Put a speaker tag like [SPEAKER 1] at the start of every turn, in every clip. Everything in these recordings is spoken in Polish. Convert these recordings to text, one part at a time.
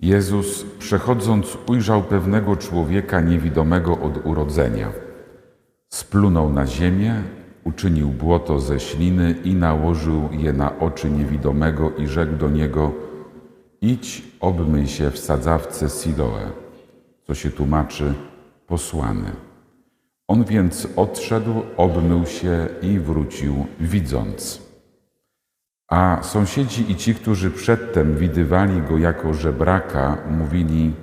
[SPEAKER 1] Jezus, przechodząc, ujrzał pewnego człowieka niewidomego od urodzenia. Splunął na ziemię, uczynił błoto ze śliny i nałożył je na oczy niewidomego i rzekł do niego: Idź, obmyj się w sadzawce Siloe, co się tłumaczy posłany. On więc odszedł, obmył się i wrócił, widząc. A sąsiedzi i ci, którzy przedtem widywali go jako żebraka, mówili: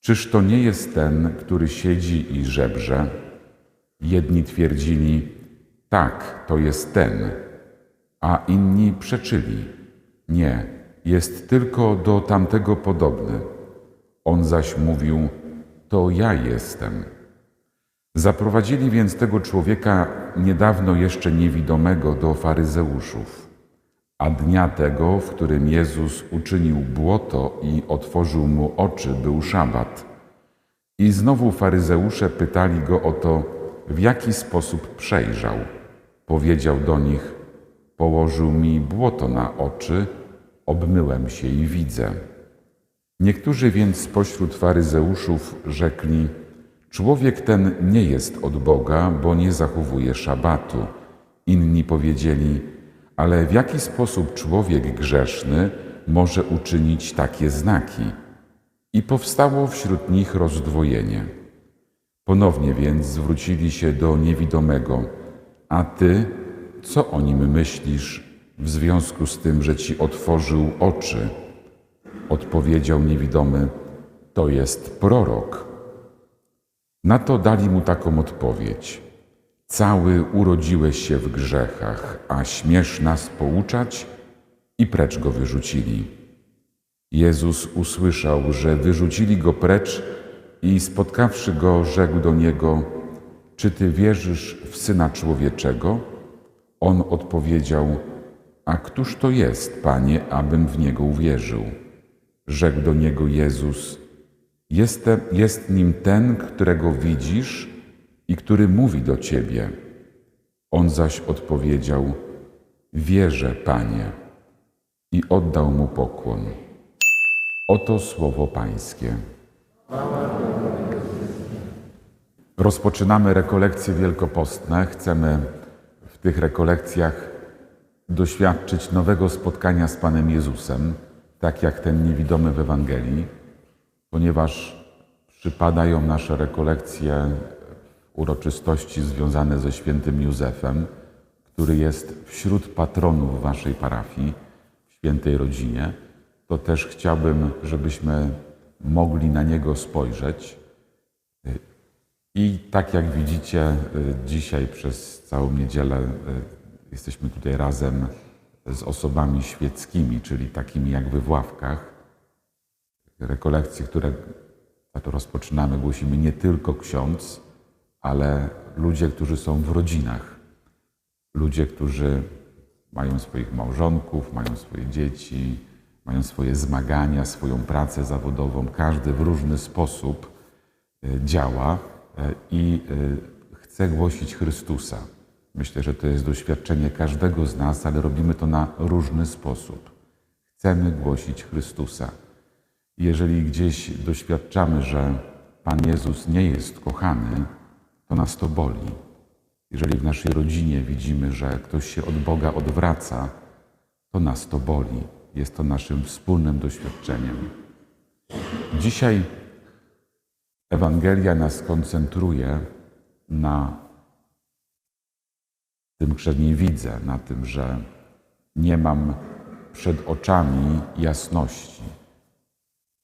[SPEAKER 1] Czyż to nie jest ten, który siedzi i żebrze? Jedni twierdzili: Tak, to jest ten, a inni przeczyli: Nie, jest tylko do tamtego podobny. On zaś mówił: To ja jestem. Zaprowadzili więc tego człowieka niedawno jeszcze niewidomego do faryzeuszów. A dnia tego, w którym Jezus uczynił błoto i otworzył mu oczy, był szabat. I znowu faryzeusze pytali go o to, w jaki sposób przejrzał. Powiedział do nich: Położył mi błoto na oczy, obmyłem się i widzę. Niektórzy więc spośród faryzeuszów rzekli: Człowiek ten nie jest od Boga, bo nie zachowuje szabatu. Inni powiedzieli: Ale w jaki sposób człowiek grzeszny może uczynić takie znaki? I powstało wśród nich rozdwojenie. Ponownie więc zwrócili się do niewidomego: A ty, co o nim myślisz w związku z tym, że ci otworzył oczy? Odpowiedział niewidomy: To jest prorok. Na to dali mu taką odpowiedź: Cały urodziłeś się w grzechach, a śmiesz nas pouczać? I precz go wyrzucili. Jezus usłyszał, że wyrzucili go precz i spotkawszy go, rzekł do niego: Czy ty wierzysz w syna człowieczego? On odpowiedział: A któż to jest, panie, abym w niego uwierzył? Rzekł do niego Jezus: Jestem, jest nim ten, którego widzisz i który mówi do ciebie. On zaś odpowiedział: Wierzę, panie, i oddał mu pokłon. Oto słowo Pańskie. Rozpoczynamy rekolekcje wielkopostne. Chcemy w tych rekolekcjach doświadczyć nowego spotkania z Panem Jezusem, tak jak ten niewidomy w Ewangelii, ponieważ przypadają nasze rekolekcje uroczystości związane ze świętym Józefem, który jest wśród patronów waszej parafii, w świętej rodzinie, to też chciałbym, żebyśmy mogli na niego spojrzeć. I tak jak widzicie, y, dzisiaj przez całą niedzielę y, jesteśmy tutaj razem z osobami świeckimi, czyli takimi jak we w ławkach. Rekolekcje, które to rozpoczynamy, głosimy nie tylko ksiądz, ale ludzie, którzy są w rodzinach. Ludzie, którzy mają swoich małżonków, mają swoje dzieci, mają swoje zmagania, swoją pracę zawodową. Każdy w różny sposób e, działa e, i e, chce głosić Chrystusa. Myślę, że to jest doświadczenie każdego z nas, ale robimy to na różny sposób. Chcemy głosić Chrystusa. Jeżeli gdzieś doświadczamy, że Pan Jezus nie jest kochany, to nas to boli. Jeżeli w naszej rodzinie widzimy, że ktoś się od Boga odwraca, to nas to boli. Jest to naszym wspólnym doświadczeniem. Dzisiaj Ewangelia nas koncentruje na tym, że nie widzę, na tym, że nie mam przed oczami jasności,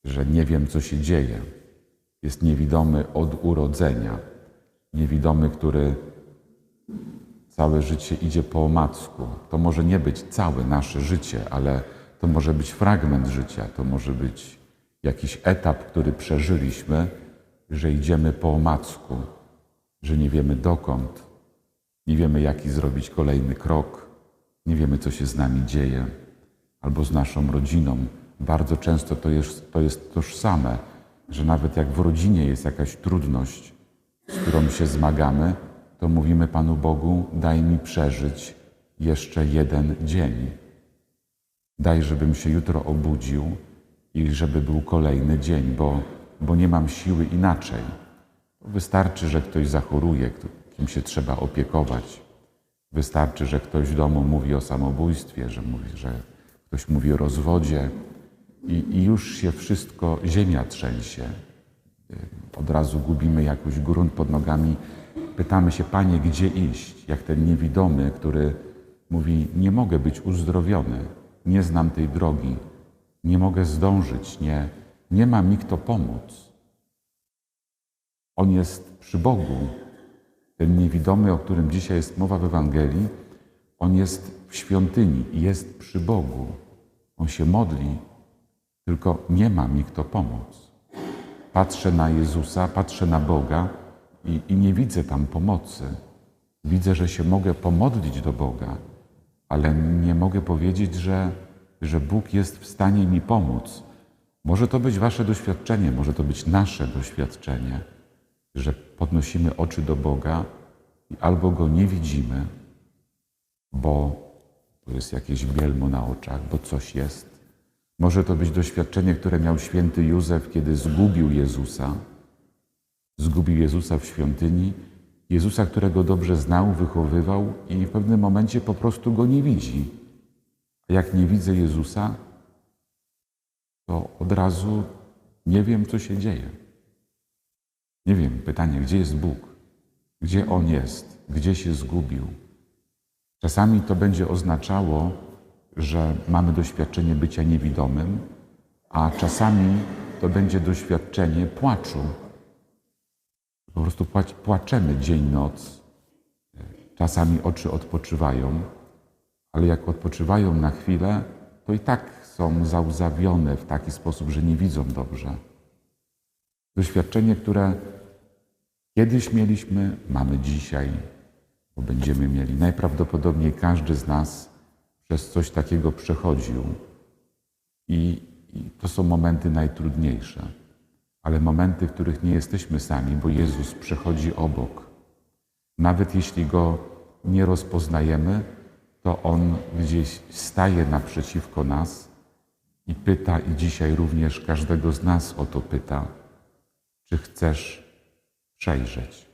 [SPEAKER 1] że nie wiem, co się dzieje. Jest niewidomy od urodzenia, niewidomy, który całe życie idzie po omacku. To może nie być całe nasze życie, ale to może być fragment życia, to może być jakiś etap, który przeżyliśmy, że idziemy po omacku, że nie wiemy dokąd, nie wiemy, jaki zrobić kolejny krok, nie wiemy, co się z nami dzieje, albo z naszą rodziną. Bardzo często to jest, to jest tożsame, że nawet jak w rodzinie jest jakaś trudność, z którą się zmagamy, to mówimy Panu Bogu: daj mi przeżyć jeszcze jeden dzień. Daj, żebym się jutro obudził i żeby był kolejny dzień, bo, bo nie mam siły inaczej. Wystarczy, że ktoś zachoruje, kim się trzeba opiekować. Wystarczy, że ktoś w domu mówi o samobójstwie, że mówi, że ktoś mówi o rozwodzie i, i już się wszystko, ziemia trzęsie. Od razu gubimy jakoś grunt pod nogami. Pytamy się, Panie, gdzie iść? Jak ten niewidomy, który mówi, nie mogę być uzdrowiony, nie znam tej drogi, nie mogę zdążyć, nie, nie ma mi kto pomóc. On jest przy Bogu. Ten niewidomy, o którym dzisiaj jest mowa w Ewangelii, on jest w świątyni jest przy Bogu. On się modli, tylko nie ma mi kto pomóc. Patrzę na Jezusa, patrzę na Boga i, i nie widzę tam pomocy. Widzę, że się mogę pomodlić do Boga, ale nie mogę powiedzieć, że, że Bóg jest w stanie mi pomóc. Może to być Wasze doświadczenie, może to być nasze doświadczenie, że podnosimy oczy do Boga i albo Go nie widzimy, bo to jest jakieś bielmo na oczach, bo coś jest. Może to być doświadczenie, które miał święty Józef, kiedy zgubił Jezusa. Zgubił Jezusa w świątyni, Jezusa, którego dobrze znał, wychowywał i w pewnym momencie po prostu go nie widzi. A jak nie widzę Jezusa, to od razu nie wiem, co się dzieje. Nie wiem, pytanie, gdzie jest Bóg? Gdzie On jest? Gdzie się zgubił? Czasami to będzie oznaczało, że mamy doświadczenie bycia niewidomym, a czasami to będzie doświadczenie płaczu. Po prostu płacz, płaczemy dzień, noc. Czasami oczy odpoczywają, ale jak odpoczywają na chwilę, to i tak są załzawione w taki sposób, że nie widzą dobrze. Doświadczenie, które kiedyś mieliśmy, mamy dzisiaj, bo będziemy mieli. Najprawdopodobniej każdy z nas przez coś takiego przechodził. I, I to są momenty najtrudniejsze, ale momenty, w których nie jesteśmy sami, bo Jezus przechodzi obok. Nawet jeśli go nie rozpoznajemy, to on gdzieś staje naprzeciwko nas i pyta, i dzisiaj również każdego z nas o to pyta, czy chcesz przejrzeć.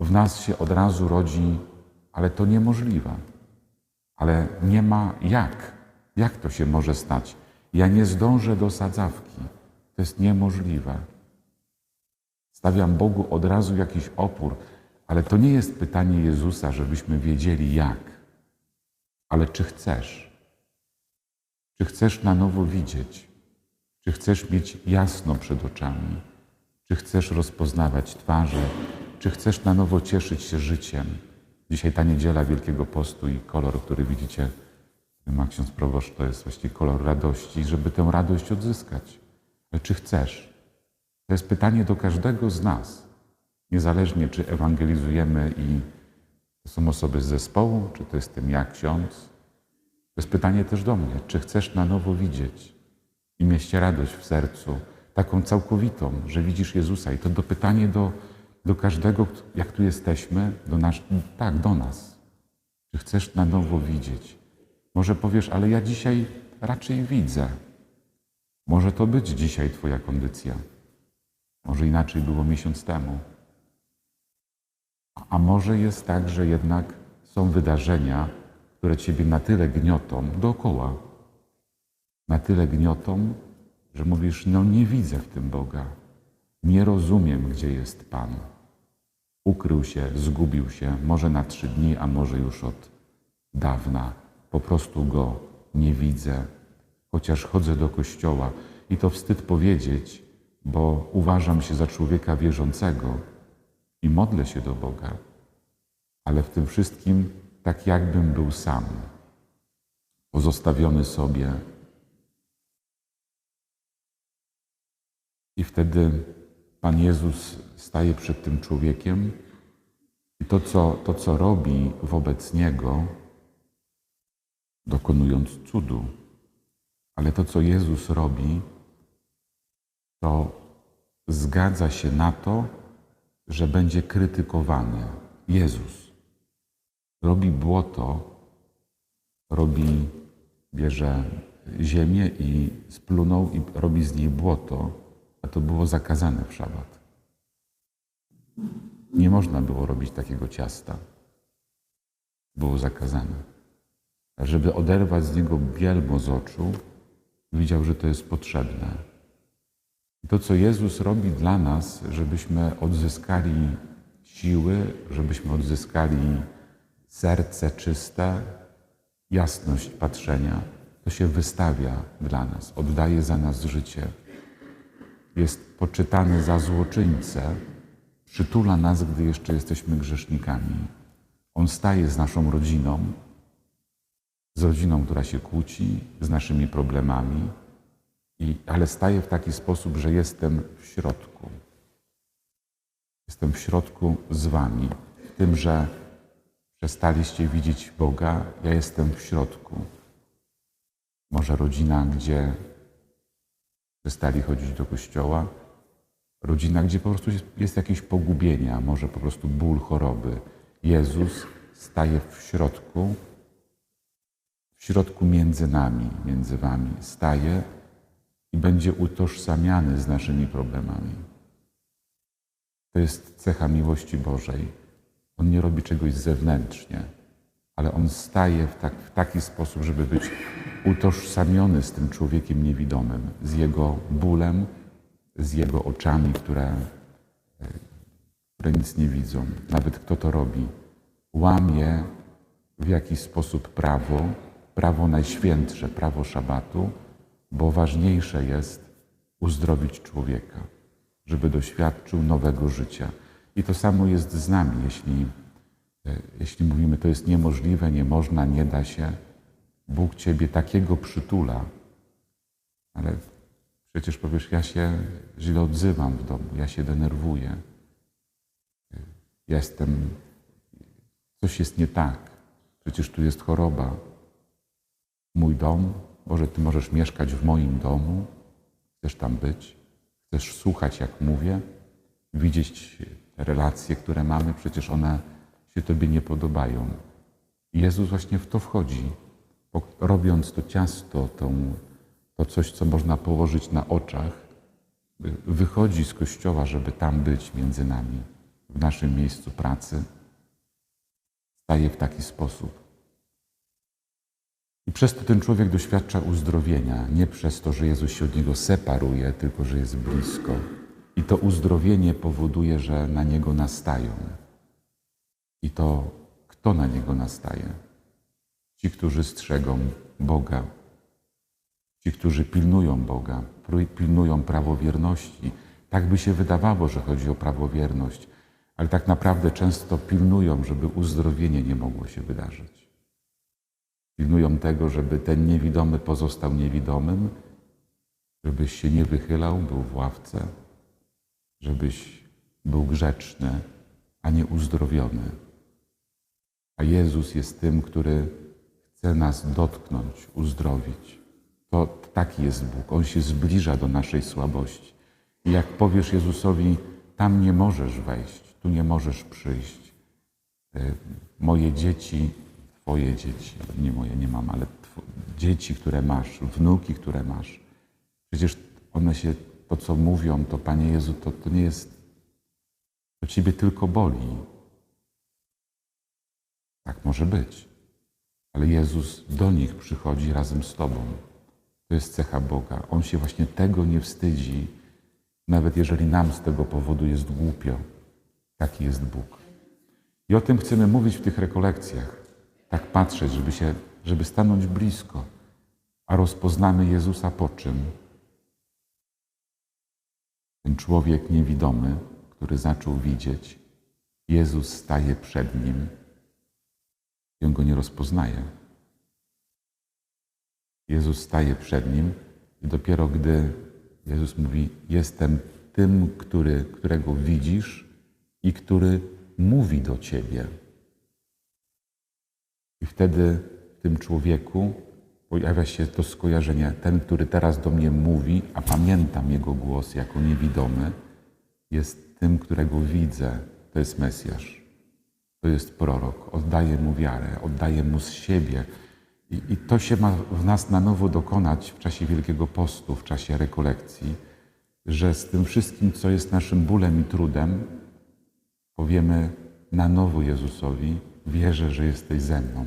[SPEAKER 1] W nas się od razu rodzi, ale to niemożliwe. Ale nie ma jak. Jak to się może stać? Ja nie zdążę do sadzawki. To jest niemożliwe. Stawiam Bogu od razu jakiś opór, ale to nie jest pytanie Jezusa, żebyśmy wiedzieli jak, ale czy chcesz? Czy chcesz na nowo widzieć? Czy chcesz mieć jasno przed oczami? Czy chcesz rozpoznawać twarze? Czy chcesz na nowo cieszyć się życiem? Dzisiaj ta niedziela Wielkiego Postu i kolor, który widzicie, ma ksiądz proboszcz, to jest właściwie kolor radości, żeby tę radość odzyskać. Ale czy chcesz? To jest pytanie do każdego z nas. Niezależnie, czy ewangelizujemy i to są osoby z zespołu, czy to jestem ja, ksiądz. To jest pytanie też do mnie. Czy chcesz na nowo widzieć i mieć radość w sercu, taką całkowitą, że widzisz Jezusa? I to do pytanie do, do każdego, jak tu jesteśmy, do nas, tak, do nas. Czy chcesz na nowo widzieć? Może powiesz, ale ja dzisiaj raczej widzę. Może to być dzisiaj Twoja kondycja. Może inaczej było miesiąc temu. A może jest tak, że jednak są wydarzenia, które Ciebie na tyle gniotą dookoła, na tyle gniotą, że mówisz, no nie widzę w tym Boga, nie rozumiem, gdzie jest Pan. Ukrył się, zgubił się, może na trzy dni, a może już od dawna. Po prostu Go nie widzę, chociaż chodzę do kościoła. I to wstyd powiedzieć, bo uważam się za człowieka wierzącego i modlę się do Boga, ale w tym wszystkim tak jakbym był sam, pozostawiony sobie. I wtedy Pan Jezus staje przed tym człowiekiem i to, co, to, co robi wobec niego, dokonując cudu, ale to, co Jezus robi, to zgadza się na to, że będzie krytykowany. Jezus robi błoto, robi bierze ziemię i splunął i robi z niej błoto, a to było zakazane w szabat. Nie można było robić takiego ciasta. Było zakazane. A żeby oderwać z niego bielmo z oczu, widział, że to jest potrzebne. I to, co Jezus robi dla nas, żebyśmy odzyskali siły, żebyśmy odzyskali serce czyste, jasność patrzenia, to się wystawia dla nas, oddaje za nas życie. Jest poczytany za złoczyńcę, przytula nas, gdy jeszcze jesteśmy grzesznikami. On staje z naszą rodziną, z rodziną, która się kłóci, z naszymi problemami, i, ale staje w taki sposób, że jestem w środku. Jestem w środku z Wami, w tym, że przestaliście widzieć Boga, ja jestem w środku. Może rodzina, gdzie przestali chodzić do kościoła, rodzina, gdzie po prostu jest, jest jakieś pogubienie, a może po prostu ból choroby. Jezus staje w środku, w środku między nami, między Wami, staje i będzie utożsamiany z naszymi problemami. To jest cecha miłości Bożej. On nie robi czegoś zewnętrznie, ale on staje w, tak, w taki sposób, żeby być utożsamiony z tym człowiekiem niewidomym, z jego bólem, z jego oczami, które, e, które nic nie widzą. Nawet kto to robi, łamie w jakiś sposób prawo, prawo najświętsze, prawo szabatu, bo ważniejsze jest uzdrowić człowieka, żeby doświadczył nowego życia. I to samo jest z nami, jeśli, e, jeśli mówimy, to jest niemożliwe, nie można, nie da się. Bóg Ciebie takiego przytula, ale przecież powiesz, ja się źle odzywam w domu, ja się denerwuję, jestem, coś jest nie tak, przecież tu jest choroba. Mój dom, może Ty możesz mieszkać w moim domu, chcesz tam być, chcesz słuchać, jak mówię, widzieć te relacje, które mamy, przecież one się Tobie nie podobają. I Jezus właśnie w to wchodzi, robiąc to ciasto, to coś, co można położyć na oczach, wychodzi z kościoła, żeby tam być między nami, w naszym miejscu pracy. Staje w taki sposób. I przez to ten człowiek doświadcza uzdrowienia, nie przez to, że Jezus się od niego separuje, tylko że jest blisko. I to uzdrowienie powoduje, że na niego nastają. I to kto na niego nastaje? Ci, którzy strzegą Boga, ci, którzy pilnują Boga, pilnują prawowierności. Tak by się wydawało, że chodzi o prawowierność, ale tak naprawdę często pilnują, żeby uzdrowienie nie mogło się wydarzyć. Pilnują tego, żeby ten niewidomy pozostał niewidomym, żebyś się nie wychylał, był w ławce, żebyś był grzeczny, a nie uzdrowiony. A Jezus jest tym, który chce nas dotknąć, uzdrowić. To taki jest Bóg. On się zbliża do naszej słabości. I jak powiesz Jezusowi, tam nie możesz wejść, tu nie możesz przyjść. E, moje dzieci Twoje dzieci, nie moje nie mam, ale dzieci, które masz, wnuki, które masz. Przecież one się, to co mówią, to Panie Jezu, to, to nie jest, to Ciebie tylko boli. Tak może być. Ale Jezus do nich przychodzi razem z Tobą. To jest cecha Boga. On się właśnie tego nie wstydzi, nawet jeżeli nam z tego powodu jest głupio. Taki jest Bóg. I o tym chcemy mówić w tych rekolekcjach tak patrzeć, żeby, się, żeby stanąć blisko, a rozpoznamy Jezusa po czym? Ten człowiek niewidomy, który zaczął widzieć, Jezus staje przed nim i on go nie rozpoznaje. Jezus staje przed nim i dopiero gdy Jezus mówi: Jestem tym, który, którego widzisz i który mówi do ciebie. I wtedy w tym człowieku pojawia się to skojarzenie. Ten, który teraz do mnie mówi, a pamiętam jego głos jako niewidomy, jest tym, którego widzę. To jest Mesjasz. To jest prorok. Oddaję mu wiarę, oddaję mu z siebie. I, I to się ma w nas na nowo dokonać w czasie Wielkiego Postu, w czasie rekolekcji, że z tym wszystkim, co jest naszym bólem i trudem, powiemy na nowo Jezusowi: Wierzę, że jesteś ze mną.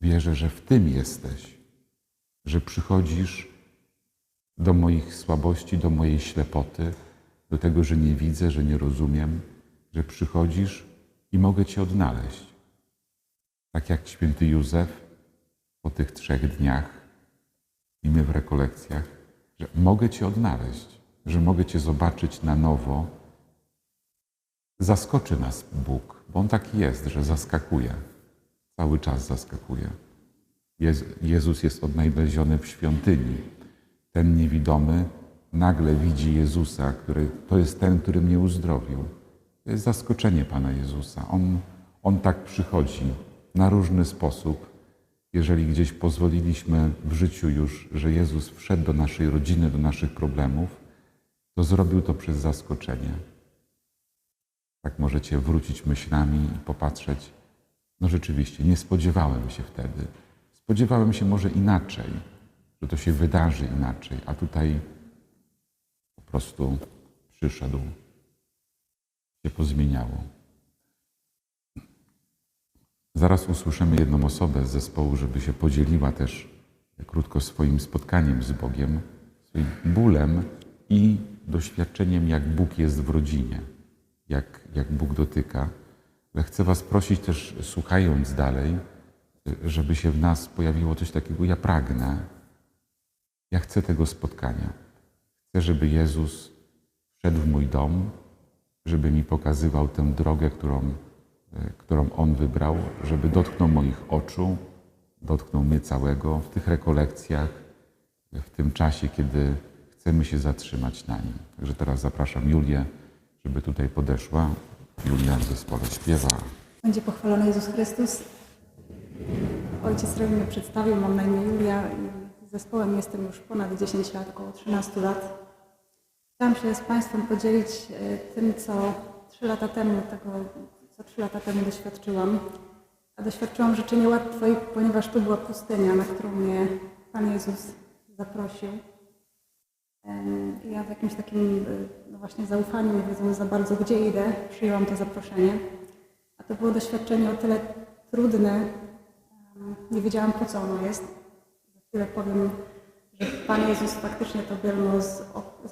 [SPEAKER 1] Wierzę, że w tym jesteś, że przychodzisz do moich słabości, do mojej ślepoty, do tego, że nie widzę, że nie rozumiem, że przychodzisz i mogę Cię odnaleźć. Tak jak święty Józef po tych trzech dniach i my w rekolekcjach, że mogę Cię odnaleźć, że mogę Cię zobaczyć na nowo. Zaskoczy nas Bóg, bo On taki jest, że zaskakuje. Cały czas zaskakuje. Jez- Jezus jest odnaleziony w świątyni. Ten niewidomy nagle widzi Jezusa, który to jest ten, który mnie uzdrowił. Zaskoczenie Pana Jezusa. On, on tak przychodzi na różny sposób. Jeżeli gdzieś pozwoliliśmy w życiu już, że Jezus wszedł do naszej rodziny, do naszych problemów, to zrobił to przez zaskoczenie. Tak możecie wrócić myślami i popatrzeć. No rzeczywiście, nie spodziewałem się wtedy. Spodziewałem się może inaczej, że to się wydarzy inaczej, a tutaj po prostu przyszedł, się pozmieniało. Zaraz usłyszymy jedną osobę z zespołu, żeby się podzieliła też krótko swoim spotkaniem z Bogiem, swoim bólem i doświadczeniem, jak Bóg jest w rodzinie, jak, jak Bóg dotyka. Ale chcę Was prosić też, słuchając dalej, żeby się w nas pojawiło coś takiego, ja pragnę, ja chcę tego spotkania. Chcę, żeby Jezus wszedł w mój dom, żeby mi pokazywał tę drogę, którą, e, którą On wybrał, żeby dotknął moich oczu, dotknął mnie całego w tych rekolekcjach, w tym czasie, kiedy chcemy się zatrzymać na Nim. Także teraz zapraszam Julię, żeby tutaj podeszła. Julia w zespole śpiewa.
[SPEAKER 2] Będzie pochwalony Jezus Chrystus. Ojciec Remi mnie przedstawił, mam na imię Julia i zespołem jestem już ponad 10 lat, około 13 lat. Chciałam się z Państwem podzielić e, tym, co 3 lata temu, tego, co 3 lata temu doświadczyłam. A doświadczyłam rzeczy niełatwej, ponieważ to była pustynia, na którą mnie Pan Jezus zaprosił. Ja w jakimś takim y, no właśnie zaufaniu, nie wiedząc za bardzo gdzie idę, przyjęłam to zaproszenie. A to było doświadczenie o tyle trudne, nie wiedziałam po co ono jest. Za chwilę powiem, Pan Jezus faktycznie to bielmo z,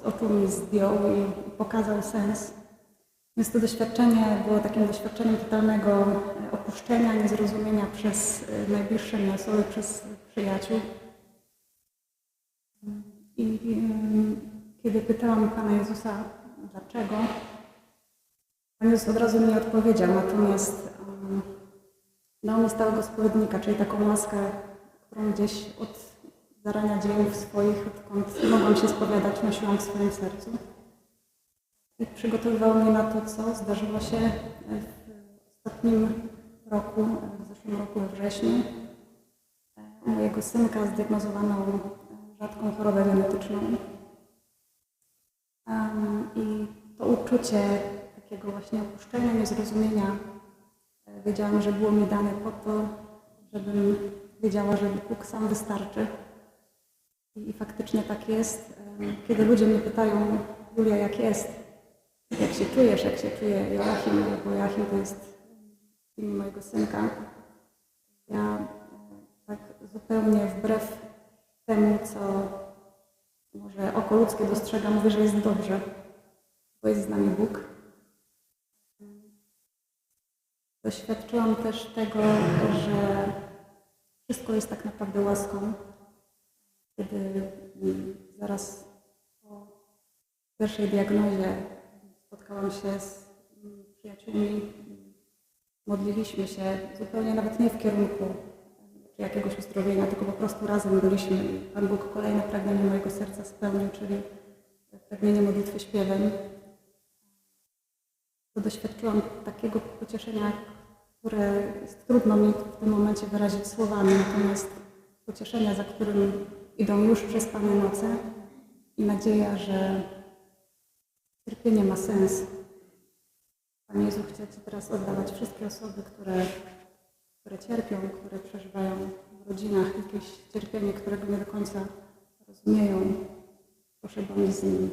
[SPEAKER 2] oczu mi zdjął i, pokazał sens. Więc to doświadczenie było takim doświadczeniem totalnego e, opuszczenia, niezrozumienia przez e, najbliższe mnie osoby, przez przyjaciół. I em, kiedy pytałam Pana Jezusa, dlaczego, Pan Jezus od razu mi odpowiedział, natomiast um, dał mi stałego spowiednika, czyli taką łaskę, którą gdzieś od zarania dziejów swoich, odkąd mogłam się spowiadać, nosiłam w swoim sercu. I przygotowywał mnie na to, co zdarzyło się w ostatnim roku, w zeszłym roku we wrześniu. U mojego synka zdiagnozowano rzadką chorobę genetyczną. I to uczucie takiego właśnie opuszczenia, niezrozumienia, e, wiedziałam, że było mi dane po to, żebym wiedziała, że Bóg sam wystarczy. I, faktycznie tak jest. Kiedy ludzie mnie pytają, Julia, jak jest? Jak się czujesz? Jak się czuje Joachim? Bo Joachim to jest imię mojego synka. Ja tak zupełnie wbrew temu, co może oko ludzkie dostrzega, mówię, że jest dobrze, bo jest z nami Bóg. Doświadczyłam też tego, że wszystko jest tak naprawdę łaską. Kiedy mm, zaraz po pierwszej diagnozie spotkałam się z mm, przyjaciółmi, modliliśmy się zupełnie nawet nie w kierunku jakiegoś uzdrowienia, tylko po prostu razem byliśmy Pan Bóg kolejne pragnienie mojego serca spełnił, czyli pragnienie modlitwy śpiewem. To doświadczyłam takiego pocieszenia, które jest trudno mi w tym momencie wyrazić słowami, natomiast pocieszenia, za którym idą już przespane noce i nadzieja, że cierpienie ma sens. Panie Jezu, chcę Ci teraz oddawać wszystkie osoby, które które cierpią, które przeżywają rodzinach jakieś cierpienie, którego nie do końca rozumieją. Proszę bądź z nimi.